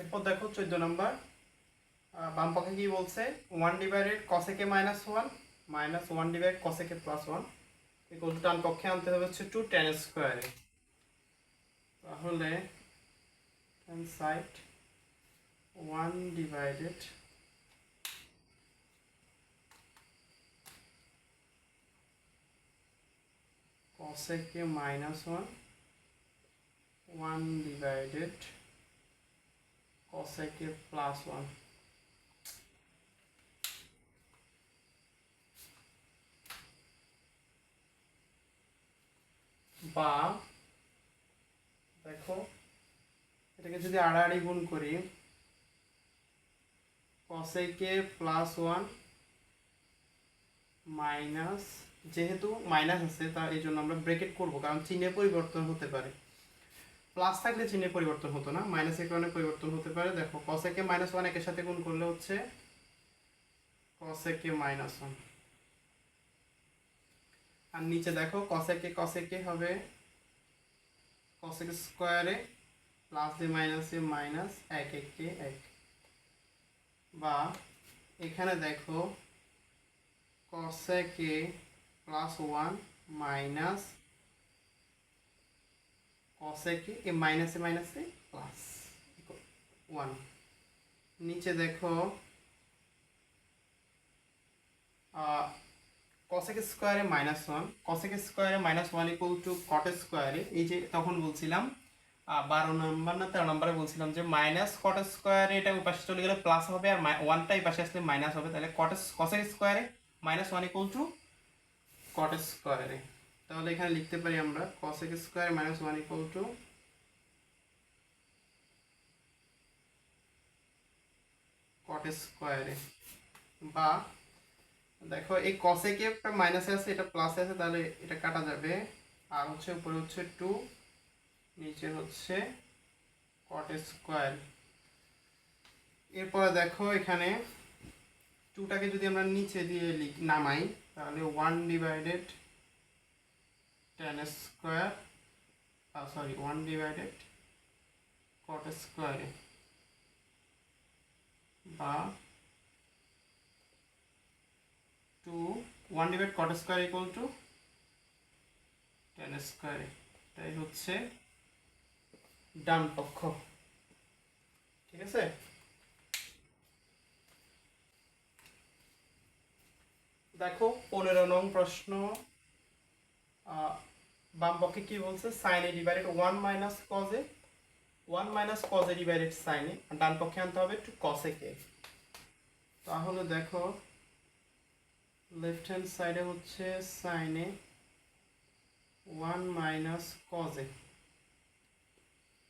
এরপর দেখো চোদ্দ নম্বর। বাম পক্ষে কি বলছে? One divided cosec A minus one minus one divide cosec A plus one equal ডান পক্ষে আনতে হবে হচ্ছে টু টেন স্কোয়ারে তাহলে ten side one divided cosec A minus one one divided cosec plus 1 বা, দেখো, এটাকে যদি আড়াআড়ি গুণ করি a প্লাস ওয়ান মাইনাস যেহেতু মাইনাস আছে, তা এই জন্য আমরা ব্রেকেট করব, কারণ চিহ্নে পরিবর্তন হতে পারে। প্লাস থাকলে চিহ্নের পরিবর্তন হতো না মাইনাসের কারণে পরিবর্তন হতে পারে। দেখো কসেকে মাইনাস ওয়ান একের সাথে গুণ করলে হচ্ছে কসেকে মাইনাস ওয়ান আর নিচে দেখো কসেকে কসেকে হবে কসেক স্কোয়ারে প্লাস দিয়ে মাইনাসে মাইনাস এক, একে এক। বা এখানে দেখো cosec A plus one minus cosec A এ মাইনাসে মাইনাসে প্লাস ওয়ান নিচে দেখো cosec square A minus one cosec square A minus one equal to cot square A এই যে তখন বলছিলাম বারো নম্বর না তেরো নম্বরে বলছিলাম যে মাইনাস কট স্কোয়ারে এটা ওই পাশে চলে গেলে প্লাস হবে আর ওয়ানটা এই পাশে আসলে মাইনাস হবে। তাহলে cot cosec square A minus one equal to cot square A তাহলে এখানে লিখতে পারি আমরা cosec square minus one equal to cot square A বা দেখো এই cosec এ একটা মাইনাসে আছে, এটা প্লাসে আছে, তাহলে এটা কাটা যাবে। আর হচ্ছে উপরে হচ্ছে টু নিচে হচ্ছে কট স্কয়ার এরপরে দেখো এখানে টুটাকে যদি আমরা নিচে দিয়ে নামাই, তাহলে one divided tan square sorry one divided cot square A বা two one divide cot square equal to tan square A এটাই হচ্ছে ডান পক্ষ। ঠিক আছে? দেখো, পনেরো নং প্রশ্ন বাম পক্ষে কি বলছে? Sine A divided one minus cos A one minus cos A divided sine A আর ডান পক্ষে আনতে হবে টু কসে কে। তাহলে দেখো লেফট হ্যান্ড সাইডে হচ্ছে sine A one minus cos A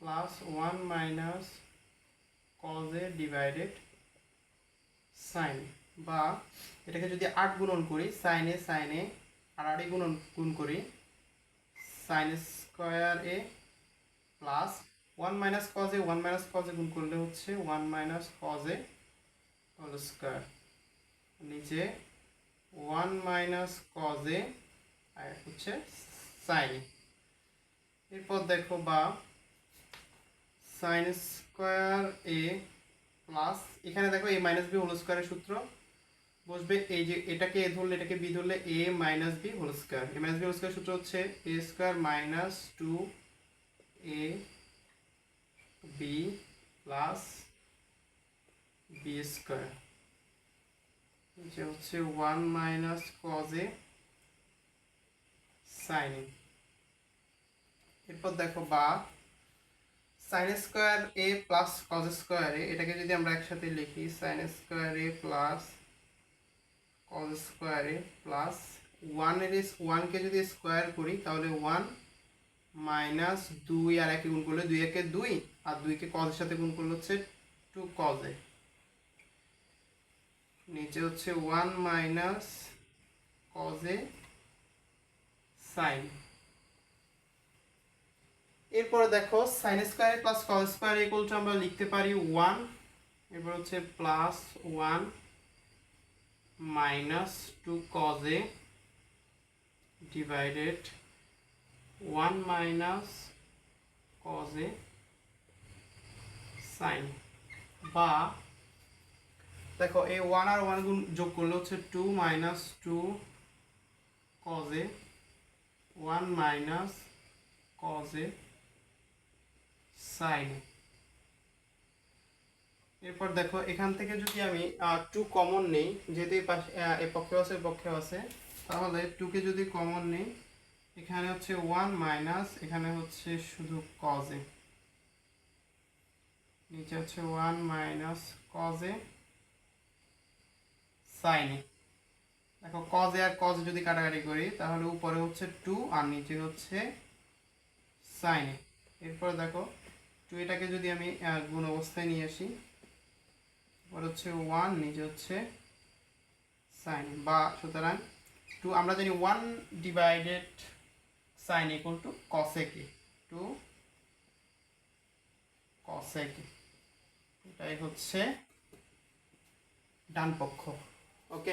plus one minus cos A divided sine বা এটাকে যদি আট গুণন করি সাইনে সাইনে আর আড়ি গুণন, গুণ করি sine square A plus one minus cos A one minus cos A গুণ করলে হচ্ছে one minus cos A whole square নিচে ওয়ান মাইনাস কজ এ হচ্ছে সাইন এরপর দেখো বা সাইন স্কোয়ার এ প্লাস এখানে দেখো এ মাইনাস বি হোল স্কোয়ারের সূত্র। বসবে এই যে এটাকে এ ধরলে, এটাকে বি ধরলে A minus B whole square A minus B whole square সূত্র হচ্ছে A square minus two A B plus B square যে হচ্ছে one minus cos A sine এরপর দেখো বা sine square A plus cos square A এটাকে যদি আমরা একসাথে লিখি sine square A plus cos square plus ওয়ানের ওয়ানকে যদি স্কোয়ার করি, তাহলে ওয়ান মাইনাস দুই আর একে গুণ করলে দুই একে দুই, আর দুইকে কজের সাথে গুণ করলে হচ্ছে টু কজে নিচে হচ্ছে ওয়ান মাইনাস কজে সাইন এরপরে দেখো sine square plus cos square equal আমরা লিখতে পারি ওয়ান এরপর হচ্ছে plus one minus two cos A divided one minus cos A sine বা দেখো এই ওয়ান আর ওয়ান গুণ যোগ করলে হচ্ছে two minus two cos A one minus cos A sine A এরপর দেখো, এখান থেকে যদি আমি টু কমন নেই, যেহেতু এই পাশে এ পক্ষেও আছে এ পক্ষেও আছে, তাহলে টুকে যদি কমন নেই, এখানে হচ্ছে ওয়ান মাইনাস এখানে হচ্ছে শুধু কজে নিচে হচ্ছে ওয়ান মাইনাস কজে সাইনে দেখো কজে আর কজ যদি কাটাকাটি করি, তাহলে উপরে হচ্ছে টু আর নিচে হচ্ছে সাইনে এরপর দেখো টু এটাকে যদি আমি গুণ অবস্থায় নিয়ে আসি এরপর হচ্ছে ওয়ান নিচে হচ্ছে সাইন বা সুতরাং টু আমরা জানি one divided sine equal to cosec A two cosec A এটাই হচ্ছে ডান পক্ষ ওকে